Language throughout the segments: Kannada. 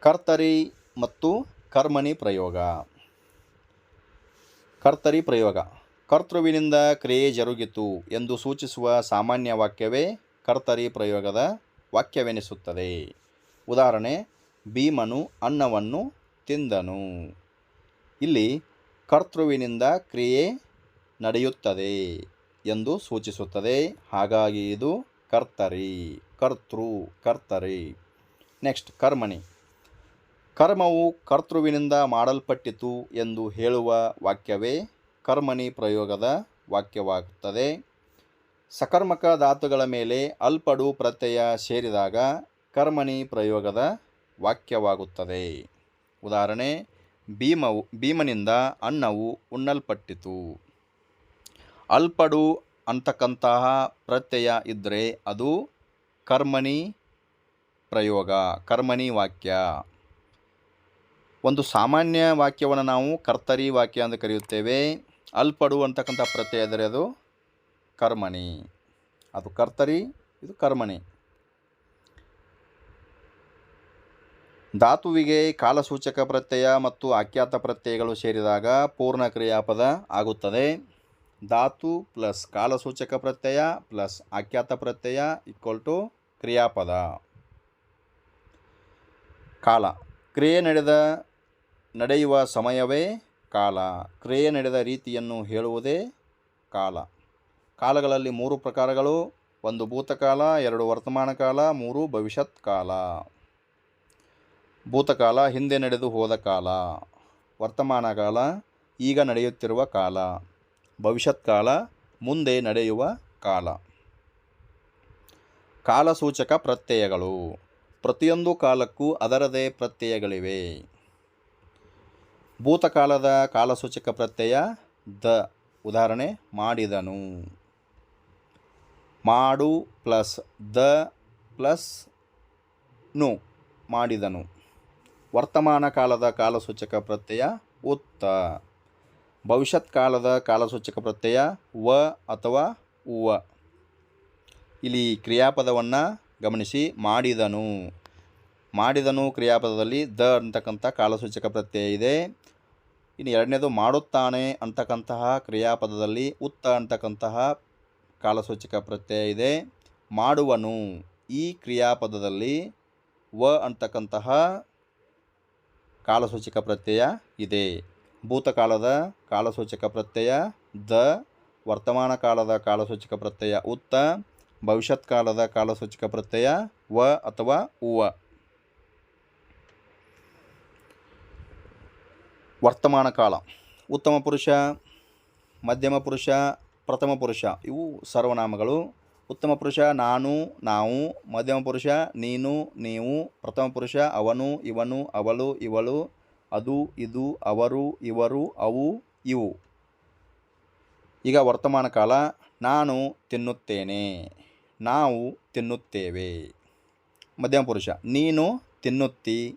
ಕರ್ತರಿ ಮತ್ತು ಕರ್ಮಣಿ ಪ್ರಯೋಗ. ಕರ್ತರಿ ಪ್ರಯೋಗ. ಕರ್ತೃವಿನಿಂದ ಕ್ರಿಯೆ ಜರುಗಿತು ಎಂದು ಸೂಚಿಸುವ ಸಾಮಾನ್ಯ ವಾಕ್ಯವೇ ಕರ್ತರಿ ಪ್ರಯೋಗದ ವಾಕ್ಯವೆನಿಸುತ್ತದೆ. ಉದಾಹರಣೆ, ಭೀಮನು ಅನ್ನವನ್ನು ತಿಂದನು. ಇಲ್ಲಿ ಕರ್ತೃವಿನಿಂದ ಕ್ರಿಯೆ ನಡೆಯುತ್ತದೆ ಎಂದು ಸೂಚಿಸುತ್ತದೆ. ಹಾಗಾಗಿ ಇದು ಕರ್ತರಿ, ಕರ್ತೃ, ಕರ್ತರಿ. ನೆಕ್ಸ್ಟ್, ಕರ್ಮಣಿ. ಕರ್ಮವು ಕರ್ತೃವಿನಿಂದ ಮಾಡಲ್ಪಟ್ಟಿತು ಎಂದು ಹೇಳುವ ವಾಕ್ಯವೇ ಕರ್ಮಣಿ ಪ್ರಯೋಗದ ವಾಕ್ಯವಾಗುತ್ತದೆ. ಸಕರ್ಮಕ ಧಾತುಗಳ ಮೇಲೆ ಅಲ್ಪಡು ಪ್ರತ್ಯಯ ಸೇರಿದಾಗ ಕರ್ಮಣಿ ಪ್ರಯೋಗದ ವಾಕ್ಯವಾಗುತ್ತದೆ. ಉದಾಹರಣೆ, ಭೀಮವು, ಭೀಮನಿಂದ ಅನ್ನವು ಉಣ್ಣಲ್ಪಟ್ಟಿತು. ಅಲ್ಪಡು ಅಂತಕ್ಕಂತಹ ಪ್ರತ್ಯಯ ಇದ್ದರೆ ಅದು ಕರ್ಮಣಿ ಪ್ರಯೋಗ ಕರ್ಮಣಿ ವಾಕ್ಯ. ಒಂದು ಸಾಮಾನ್ಯ ವಾಕ್ಯವನ್ನು ನಾವು ಕರ್ತರಿ ವಾಕ್ಯ ಎಂದು ಕರೆಯುತ್ತೇವೆ. ಅಲ್ಪಡು ಅಂತಕ್ಕಂಥ ಪ್ರತ್ಯಯ ಇದ್ದರೆ ಅದು ಕರ್ಮಣಿ. ಅದು ಕರ್ತರಿ, ಇದು ಕರ್ಮಣಿ. ಧಾತುವಿಗೆ ಕಾಲಸೂಚಕ ಪ್ರತ್ಯಯ ಮತ್ತು ಆಖ್ಯಾತ ಪ್ರತ್ಯಯಗಳು ಸೇರಿದಾಗ ಪೂರ್ಣ ಕ್ರಿಯಾಪದ ಆಗುತ್ತದೆ. ಧಾತು ಪ್ಲಸ್ ಕಾಲಸೂಚಕ ಪ್ರತ್ಯಯ ಪ್ಲಸ್ ಆಖ್ಯಾತ ಪ್ರತ್ಯಯ ಈಕ್ವಲ್ ಟು ಕ್ರಿಯಾಪದ. ಕಾಲ. ಕ್ರಿಯೆ ನಡೆದ ನಡೆಯುವ ಸಮಯವೇ ಕಾಲ. ಕ್ರಿಯೆ ನಡೆದ ರೀತಿಯನ್ನು ಹೇಳುವುದೇ ಕಾಲ. ಕಾಲಗಳಲ್ಲಿ ಮೂರು ಪ್ರಕಾರಗಳು. ಒಂದು ಭೂತಕಾಲ, ಎರಡು ವರ್ತಮಾನ ಕಾಲ, ಮೂರು ಭವಿಷ್ಯತ್ ಕಾಲ. ಭೂತಕಾಲ, ಹಿಂದೆ ನಡೆದು ಹೋದ ಕಾಲ. ವರ್ತಮಾನ ಕಾಲ, ಈಗ ನಡೆಯುತ್ತಿರುವ ಕಾಲ. ಭವಿಷ್ಯತ್ ಕಾಲ, ಮುಂದೆ ನಡೆಯುವ ಕಾಲ. ಕಾಲಸೂಚಕ ಪ್ರತ್ಯಯಗಳು. ಪ್ರತಿಯೊಂದು ಕಾಲಕ್ಕೂ ಅದರದೇ ಪ್ರತ್ಯಯಗಳಿವೆ. ಭೂತಕಾಲದ ಕಾಲಸೂಚಕ ಪ್ರತ್ಯಯ ದ ಉದಾಹರಣೆ ಮಾಡಿದನು. ಮಾಡು ಪ್ಲಸ್ ದ ಪ್ಲಸ್ ನು ಮಾಡಿದನು. ವರ್ತಮಾನ ಕಾಲದ ಕಾಲಸೂಚಕ ಪ್ರತ್ಯಯ ಉತ್ತ. ಭವಿಷ್ಯತ್ ಕಾಲದ ಕಾಲಸೂಚಕ ಪ್ರತ್ಯಯ ವ ಅಥವಾ ಉವ. ಇಲ್ಲಿ ಕ್ರಿಯಾಪದವನ್ನು ಗಮನಿಸಿ ಮಾಡಿದನು. ಮಾಡಿದನು ಕ್ರಿಯಾಪದದಲ್ಲಿ ದ ಅಂತಕ್ಕಂಥ ಕಾಲಸೂಚಕ ಪ್ರತ್ಯಯ ಇದೆ. ಇನ್ನು ಎರಡನೇದು ಮಾಡುತ್ತಾನೆ ಅಂತಕ್ಕಂತಹ ಕ್ರಿಯಾಪದದಲ್ಲಿ ಉತ್ತ ಅಂತಕ್ಕಂತಹ ಕಾಲಸೂಚಕ ಪ್ರತ್ಯಯ ಇದೆ. ಮಾಡುವನು ಈ ಕ್ರಿಯಾಪದದಲ್ಲಿ ವ ಅಂತಕ್ಕಂತಹ ಕಾಲಸೂಚಕ ಪ್ರತ್ಯಯ ಇದೆ. ಭೂತಕಾಲದ ಕಾಲಸೂಚಕ ಪ್ರತ್ಯಯ, ದ ವರ್ತಮಾನ ಕಾಲದ ಕಾಲಸೂಚಕ ಪ್ರತ್ಯಯ ಉತ್ತ, ಭವಿಷ್ಯತ್ ಕಾಲದ ಕಾಲಸೂಚಕ ಪ್ರತ್ಯಯ ವ ಅಥವಾ ಉವ. ವರ್ತಮಾನ ಕಾಲ. ಉತ್ತಮ ಪುರುಷ, ಮಧ್ಯಮ ಪುರುಷ, ಪ್ರಥಮ ಪುರುಷ, ಇವು ಸರ್ವನಾಮಗಳು. ಉತ್ತಮ ಪುರುಷ, ನಾನು, ನಾವು. ಮಧ್ಯಮ ಪುರುಷ, ನೀನು, ನೀವು. ಪ್ರಥಮ ಪುರುಷ, ಅವನು, ಇವನು, ಅವಳು, ಇವಳು. ಅದು, ಇದು, ಅವರು, ಇವರು, ಅವು, ಇವು. ಈಗ ವರ್ತಮಾನ ಕಾಲ. ನಾನು ತಿನ್ನುತ್ತೇನೆ. ನಾವು ತಿನ್ನುತ್ತೇವೆ. ಮಧ್ಯಮ ಪುರುಷ, ನೀನು ತಿನ್ನುತ್ತಿ.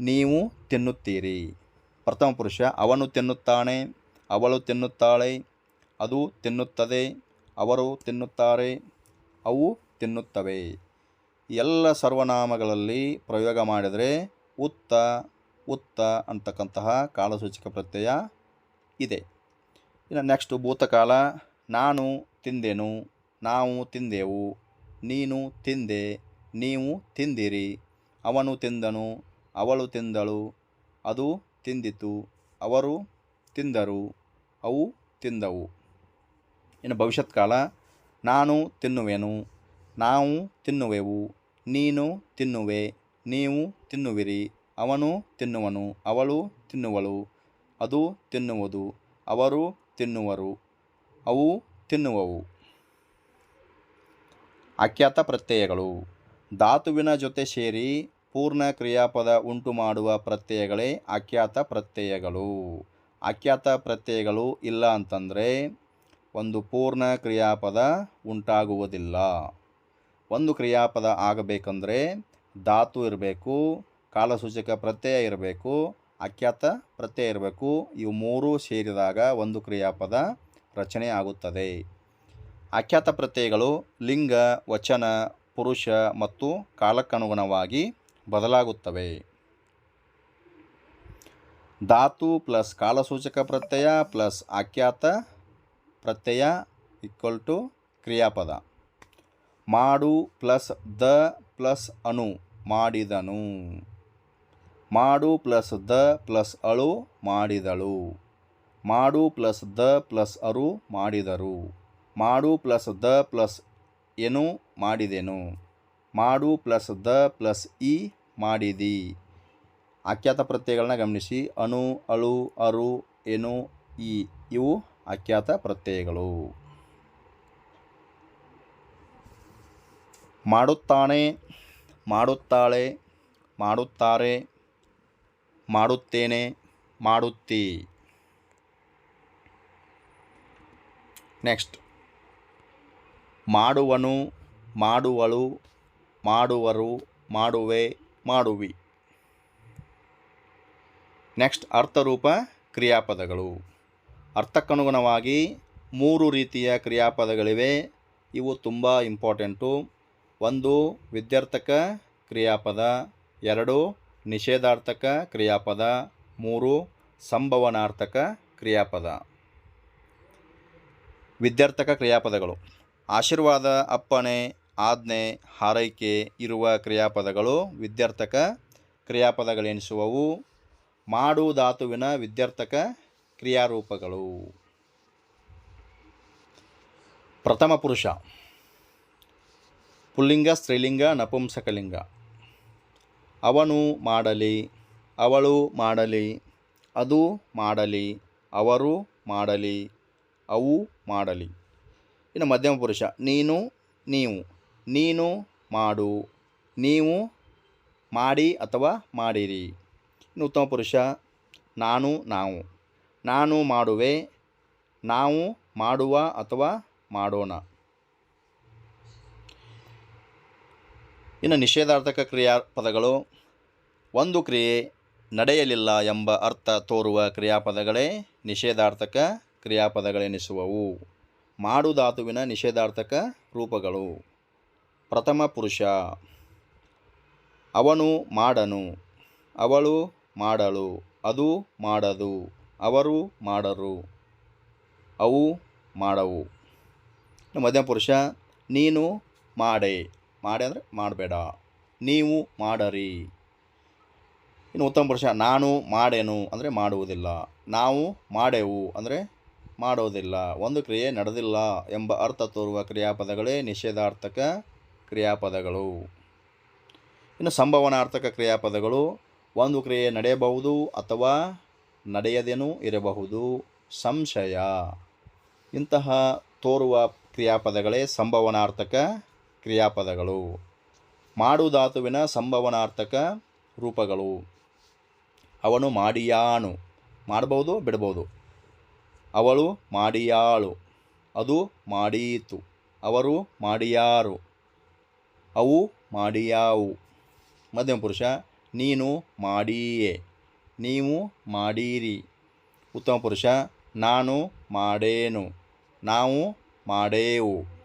ನೀವು ತಿನ್ನುತ್ತೀರಿ. ಪ್ರಥಮ ಪುರುಷ, ಅವನು ತಿನ್ನುತ್ತಾನೆ, ಅವಳು ತಿನ್ನುತ್ತಾಳೆ, ಅದು ತಿನ್ನುತ್ತದೆ, ಅವರು ತಿನ್ನುತ್ತಾರೆ, ಅವು ತಿನ್ನುತ್ತವೆ. ಎಲ್ಲ ಸರ್ವನಾಮಗಳಲ್ಲಿ ಪ್ರಯೋಗ ಮಾಡಿದರೆ ಉತ್ತ ಉತ್ತ ಅಂತಕ್ಕಂತಹ ಕಾಲಸೂಚಕ ಪ್ರತ್ಯಯ ಇದೆ. ಇನ್ನು ನೆಕ್ಸ್ಟ್ ಭೂತಕಾಲ, ನಾನು ತಿಂದೆನು, ನಾವು ತಿಂದೆವು, ನೀನು ತಿಂದೆ, ನೀವು ತಿಂದಿರಿ, ಅವನು ತಿಂದನು, ಅವಳು ತಿಂದಳು, ಅದು ತಿಂದಿತು, ಅವರು ತಿಂದರು, ಅವು ತಿಂದವು. ಇನ್ನು ಭವಿಷ್ಯತ್ ಕಾಲ, ನಾನು ತಿನ್ನುವೆನು, ನಾವು ತಿನ್ನುವೆವು, ನೀನು ತಿನ್ನುವೆ, ನೀವು ತಿನ್ನುವಿರಿ, ಅವನು ತಿನ್ನುವನು, ಅವಳು ತಿನ್ನುವಳು, ಅದು ತಿನ್ನುವುದು, ಅವರು ತಿನ್ನುವರು, ಅವು ತಿನ್ನುವವು. ಆಖ್ಯಾತ ಪ್ರತ್ಯಯಗಳು. ಧಾತುವಿನ ಜೊತೆ ಸೇರಿ ಪೂರ್ಣ ಕ್ರಿಯಾಪದ ಉಂಟು ಮಾಡುವ ಪ್ರತ್ಯಯಗಳೇ ಆಖ್ಯಾತ ಪ್ರತ್ಯಯಗಳು. ಆಖ್ಯಾತ ಪ್ರತ್ಯಯಗಳು ಇಲ್ಲ ಅಂತಂದರೆ ಒಂದು ಪೂರ್ಣ ಕ್ರಿಯಾಪದ ಉಂಟಾಗುವುದಿಲ್ಲ. ಒಂದು ಕ್ರಿಯಾಪದ ಆಗಬೇಕಂದ್ರೆ ಧಾತು ಇರಬೇಕು, ಕಾಲಸೂಚಕ ಪ್ರತ್ಯಯ ಇರಬೇಕು ಅಖ್ಯಾತ ಪ್ರತ್ಯಯ ಇರಬೇಕು. ಇವು ಮೂರೂ ಸೇರಿದಾಗ ಒಂದು ಕ್ರಿಯಾಪದ ರಚನೆ ಆಗುತ್ತದೆ. ಆಖ್ಯಾತ ಪ್ರತ್ಯಯಗಳು ಲಿಂಗ, ವಚನ, ಪುರುಷ ಮತ್ತು ಕಾಲಕ್ಕನುಗುಣವಾಗಿ ಬದಲಾಗುತ್ತವೆ. ಧಾತು ಪ್ಲಸ್ ಕಾಲಸೂಚಕ ಪ್ರತ್ಯಯ ಪ್ಲಸ್ ಆಖ್ಯಾತ ಪ್ರತ್ಯಯ ಈಕ್ವಲ್ ಟು ಕ್ರಿಯಾಪದ. ಮಾಡು ಪ್ಲಸ್ ದ ಪ್ಲಸ್ ಅನು ಮಾಡಿದನು. ಮಾಡು ಪ್ಲಸ್ ದ ಪ್ಲಸ್ ಅಳು ಮಾಡಿದಳು. ಮಾಡು ಪ್ಲಸ್ ದ ಪ್ಲಸ್ ಅರು ಮಾಡಿದರು. ಮಾಡು ಪ್ಲಸ್ ದ ಪ್ಲಸ್ ಏನು ಮಾಡಿದೆನು. ಮಾಡು ಪ್ಲಸ್ ದ ಪ್ಲಸ್ ಇ ಮಾಡಿದಿ. ಆಖ್ಯಾತ ಪ್ರತ್ಯಯಗಳನ್ನ ಗಮನಿಸಿ. ಅಣು, ಅಳು, ಅರು ಏನು ಇ ಇವು ಆಖ್ಯಾತ ಪ್ರತ್ಯಯಗಳು. ಮಾಡುತ್ತಾನೆ, ಮಾಡುತ್ತಾಳೆ, ಮಾಡುತ್ತಾರೆ, ಮಾಡುತ್ತೇನೆ, ಮಾಡುತ್ತಿ. ನೆಕ್ಸ್ಟ್. ಮಾಡುವನು, ಮಾಡುವಳು ಮಾಡುವರು, ಮಾಡುವೆ, ಮಾಡುವಿ. ನೆಕ್ಸ್ಟ್ ಅರ್ಥರೂಪ ಕ್ರಿಯಾಪದಗಳು. ಅರ್ಥಕ್ಕನುಗುಣವಾಗಿ ಮೂರು ರೀತಿಯ ಕ್ರಿಯಾಪದಗಳಿವೆ. ಇವು ತುಂಬ ಇಂಪಾರ್ಟೆಂಟು. ಒಂದು, ವಿದ್ಯಾರ್ಥಕ ಕ್ರಿಯಾಪದ. ಎರಡು, ನಿಷೇಧಾರ್ಥಕ ಕ್ರಿಯಾಪದ. ಮೂರು, ಸಂಭವನಾರ್ಥಕ ಕ್ರಿಯಾಪದ. ವಿದ್ಯಾರ್ಥಕ ಕ್ರಿಯಾಪದಗಳು. ಆಶೀರ್ವಾದ ಅಪ್ಪಣೆ ಆಜ್ಞೆ, ಹಾರೈಕೆ ಇರುವ ಕ್ರಿಯಾಪದಗಳು ವಿದ್ಯಾರ್ಥಕ ಕ್ರಿಯಾಪದಗಳೆನಿಸುವವು. ಮಾಡು ಧಾತುವಿನ ವಿದ್ಯಾರ್ಥಕ ಕ್ರಿಯಾರೂಪಗಳು. ಪ್ರಥಮ ಪುರುಷ. ಪುಲ್ಲಿಂಗ, ಸ್ತ್ರೀಲಿಂಗ, ನಪುಂಸಕಲಿಂಗ. ಅವನು ಮಾಡಲಿ, ಅವಳು ಮಾಡಲಿ, ಅದು ಮಾಡಲಿ, ಅವರು ಮಾಡಲಿ, ಅವು ಮಾಡಲಿ. ಇನ್ನು ಮಧ್ಯಮ ಪುರುಷ, ನೀನು, ನೀವು. ನೀನು ಮಾಡು. ನೀವು ಮಾಡಿ ಅಥವಾ ಮಾಡಿರಿ. ಇನ್ನು ಉತ್ತಮ ಪುರುಷ, ನಾನು ನಾವು. ನಾನು ಮಾಡುವೆ, ನಾವು ಮಾಡುವ ಅಥವಾ ಮಾಡೋಣ. ಇನ್ನು ನಿಷೇಧಾರ್ಥಕ ಕ್ರಿಯಾಪದಗಳು. ಒಂದು ಕ್ರಿಯೆ ನಡೆಯಲಿಲ್ಲ ಎಂಬ ಅರ್ಥ ತೋರುವ ಕ್ರಿಯಾಪದಗಳೇ ನಿಷೇಧಾರ್ಥಕ ಕ್ರಿಯಾಪದಗಳೆನಿಸುವವು. ಮಾಡು ಧಾತುವಿನ ನಿಷೇಧಾರ್ಥಕ ರೂಪಗಳು. ಪ್ರಥಮ ಪುರುಷ. ಅವನು ಮಾಡನು. ಅವಳು ಮಾಡಳು ಅದು ಮಾಡದು. ಅವರು ಮಾಡರು. ಅವು ಮಾಡವು. ಮಧ್ಯಮ ಪುರುಷ, ನೀನು ಮಾಡೆ. ಮಾಡೆ ಅಂದರೆ ಮಾಡಬೇಡ. ನೀವು ಮಾಡರಿ. ಇನ್ನು ಉತ್ತಮ ಪುರುಷ, ನಾನು ಮಾಡೆನು ಅಂದರೆ ಮಾಡುವುದಿಲ್ಲ. ನಾವು ಮಾಡೆವು ಅಂದರೆ ಮಾಡೋದಿಲ್ಲ. ಒಂದು ಕ್ರಿಯೆ ನಡೆದಿಲ್ಲ ಎಂಬ ಅರ್ಥ ತೋರುವ ಕ್ರಿಯಾಪದಗಳೇ ನಿಷೇಧಾರ್ಥಕ ಕ್ರಿಯಾಪದಗಳು. ಇನ್ನು ಸಂಭವನಾರ್ಥಕ ಕ್ರಿಯಾಪದಗಳು, ಒಂದು ಕ್ರಿಯೆ ನಡೆಯಬಹುದು ಅಥವಾ ನಡೆಯದೇನೂ ಇರಬಹುದು. ಸಂಶಯ. ಇಂತಹ ತೋರುವ ಕ್ರಿಯಾಪದಗಳೇ ಸಂಭವನಾರ್ಥಕ ಕ್ರಿಯಾಪದಗಳು. ಮಾಡು ಧಾತುವಿನ ಸಂಭವನಾರ್ಥಕ ರೂಪಗಳು. ಅವನು ಮಾಡಿಯಾನು. ಮಾಡಬಹುದು, ಬಿಡಬಹುದು. ಅವಳು ಮಾಡಿಯಾಳು. ಅದು ಮಾಡೀತು ಅವರು ಮಾಡಿಯಾರು. ಅವು ಮಾಡಿಯಾವು. ಮಧ್ಯಮ ಪುರುಷ ನೀನು ಮಾಡಿಯೇ. ನೀವು ಮಾಡೀರಿ. ಉತ್ತಮ ಪುರುಷ ನಾನು ಮಾಡೇನು. ನಾವು ಮಾಡೇವು.